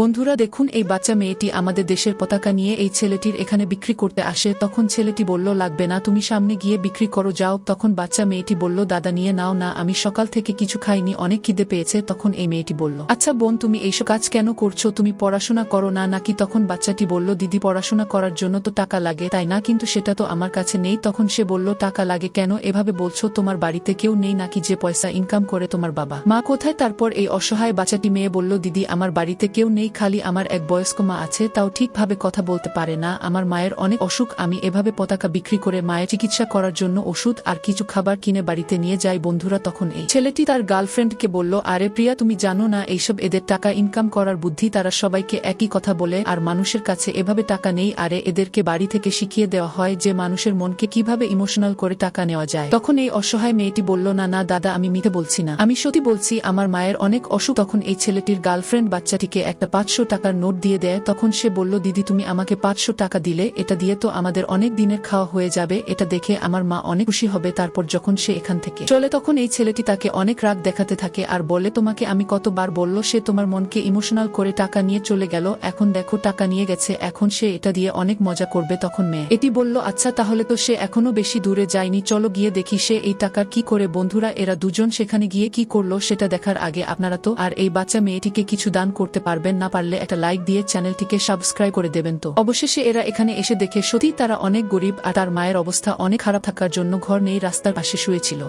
বন্ধুরা দেখুন, এই বাচ্চা মেয়েটি আমাদের দেশের পতাকা নিয়ে এই ছেলেটির এখানে বিক্রি করতে আসে। তখন ছেলেটি বলল, লাগবে না, তুমি সামনে গিয়ে বিক্রি করো, যাও। তখন বাচ্চা মেয়েটি বলল, দাদা, নিয়ে নাও না, আমি সকাল থেকে কিছু খাইনি, অনেক খিদে পেয়েছে। তখন এই মেয়েটি বলল আচ্ছা বোন, তুমি এইসব কাজ কেন করছ? তুমি পড়াশোনা করো না? নাকি তখন বাচ্চাটি বলল, দিদি, পড়াশোনা করার জন্য তো টাকা লাগে, তাই না? কিন্তু সেটা তো আমার কাছে নেই। তখন সে বলল, টাকা লাগে কেন? এভাবে বলছো, তোমার বাড়িতে কেউ নেই নাকি যে পয়সা ইনকাম করে তোমার বাবা? মা কোথায়? তারপর এই অসহায় বাচ্চাটি মেয়ে বলল, দিদি, আমার বাড়িতে কেউ নেই। খালি আমার এক বয়স্ক মা আছে, তাও ঠিকভাবে কথা বলতে পারে না। আমার মায়ের অনেক অসুখ, আমি এভাবে পতাকা বিক্রি করে মায়ের চিকিৎসা করার জন্য ওষুধ আর কিছু খাবার কিনে বাড়িতে নিয়ে যাই বন্ধুরা তখন এই ছেলেটি তার গার্লফ্রেন্ডকে বলল, আরে প্রিয়া, তুমি জানো না, এইসব এদের টাকা ইনকাম করার বুদ্ধি, তারা সবাইকে একই কথা বলে, আর মানুষের কাছে এভাবে টাকা নেই, আরে এদেরকে বাড়ি থেকে শিখিয়ে দেওয়া হয় যে মানুষের মনকে কীভাবে ইমোশনাল করে টাকা নেওয়া যায়। তখন এই অসহায় মেয়েটি বলল, না না, দাদা, আমি মিথে বলছি না। আমি সত্যি বলছি, আমার মায়ের অনেক অসুখ, তখন এই ছেলেটির গার্লফ্রেন্ড বাচ্চাটিকে একটা পাঁচশো টাকার নোট দিয়ে দেয়, তখন সে বলল, দিদি, তুমি আমাকে পাঁচশো টাকা দিলে, এটা দিয়ে তো আমাদের অনেক দিনের খাওয়া হয়ে যাবে, এটা দেখে আমার মা অনেক খুশি হবে। তারপর যখন সে এখান থেকে চলে, তখন এই ছেলেটি তাকে অনেক রাগ দেখাতে থাকে আর বলে, তোমাকে আমি কতবার বলল, সে তোমার মনকে ইমোশনাল করে টাকা নিয়ে চলে গেল, এখন দেখো টাকা নিয়ে গেছে, এখন সে এটা দিয়ে অনেক মজা করবে। তখন মেয়ে এটি বলল আচ্ছা তাহলে তো সে এখনও বেশি দূরে যায়নি, চলো গিয়ে দেখি সে এই টাকার কি করে। বন্ধুরা, এরা দুজন সেখানে গিয়ে কি করল, সেটা দেখার আগে আপনারা তো আর এই বাচ্চা মেয়েটিকে কিছু দান করতে পারবেন না পারলে একটা লাইক দিয়ে চ্যানেলটিকে সাবস্ক্রাইব করে দেবেন তো। অবশেষে এরা এখানে এসে দেখে সত্যি তারা অনেক গরিব আর তার মায়ের অবস্থা অনেক খারাপ থাকার জন্য ঘর নেই, রাস্তার পাশে শুয়েছিল